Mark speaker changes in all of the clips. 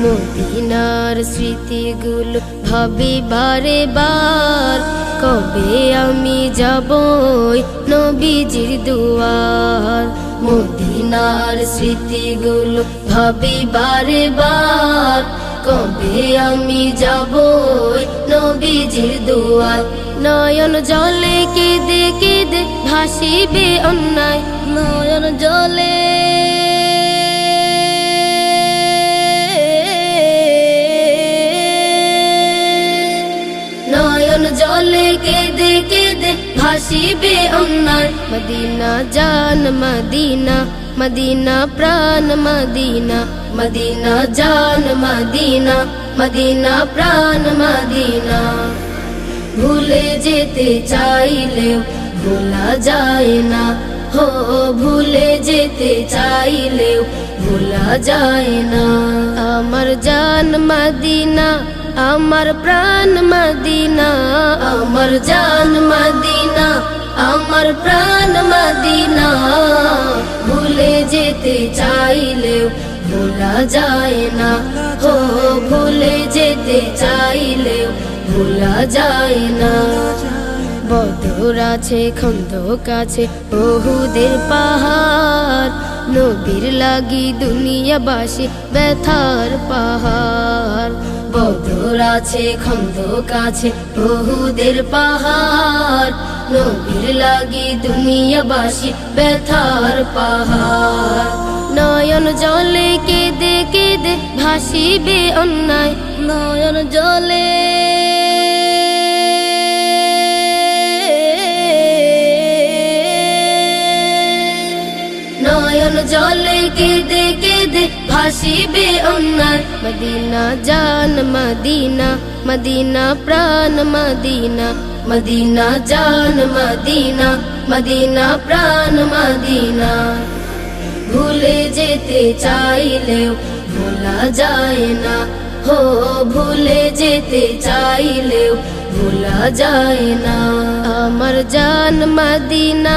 Speaker 1: মদিনার স্মৃতিগুলো ভাবি বারে বার। কবে আমি যাব নবীজির দুয়ার? মদিনার স্মৃতিগুলো ভাবি বারে বার। কবে আমি যাব নবীজির দুয়ার? নয়ন জলে কেঁদে কেঁদে ভাসিবে অন্যায়। নয়ন জলে কেঁদে কেঁদে ভাসিবে অন্যায়। মদিনা জান, মদিনা মদিনা প্রাণ, মদিনা মদিনা জান, মদিনা মদিনা প্রাণ, মদিনা। ভুলে যেতে চাইলেও ভোলা যায় না। হো, ভুলে যেতে চাইলেও ভোলা যায় না। আমার জান, মদিনা আমার প্রাণ মদিনা, আমার জান মদিনা, আমার প্রাণ মদিনা। ভুলে যেতে চাইলেও ভোলা যায় না, হো, ভুলে যেতে চাইলেও ভোলা যায় না। বদর আছে, খন্দক আছে, বহুদের পাহাড়। নবীর লাগি দুনিয়াবাসী ব্যথার পাহাড়। আছে খন্দক কাছে, বহুদের পাহাড়। নবীর লাগি দুনিয়াবাসী ব্যথার পাহাড়। নয়ন জলে কেঁদে কেঁদে ভাসিবে অন্যায়। নয়ন জলে নয়ন জলে কেঁদে কেঁদে ভাসিবে অন্যায় মদিনা, জান মদিনা মদিনা প্রাণ মদিনা মদিনা, জান মদিনা মদিনা প্রাণ মদিনা। ভুলে যেতে চাইলেও ভোলা যায় না, হো, ভুলে যেতে চাইলেও ভোলা যায় না। আমার জান মদিনা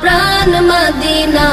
Speaker 1: প্রাণ মদিনা,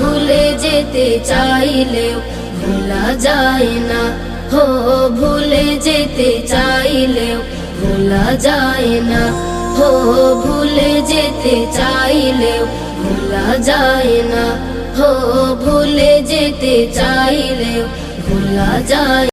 Speaker 1: ভুলে যেতে চাইলেও ভোলা যায় না। হো, ভুলে যেতে চাইলেও ভোলা যায় না। হো, ভুলে যেতে চাইলেও ভোলা যায় না। হো, ভুলে যেতে চাইলেও ভোলা যায়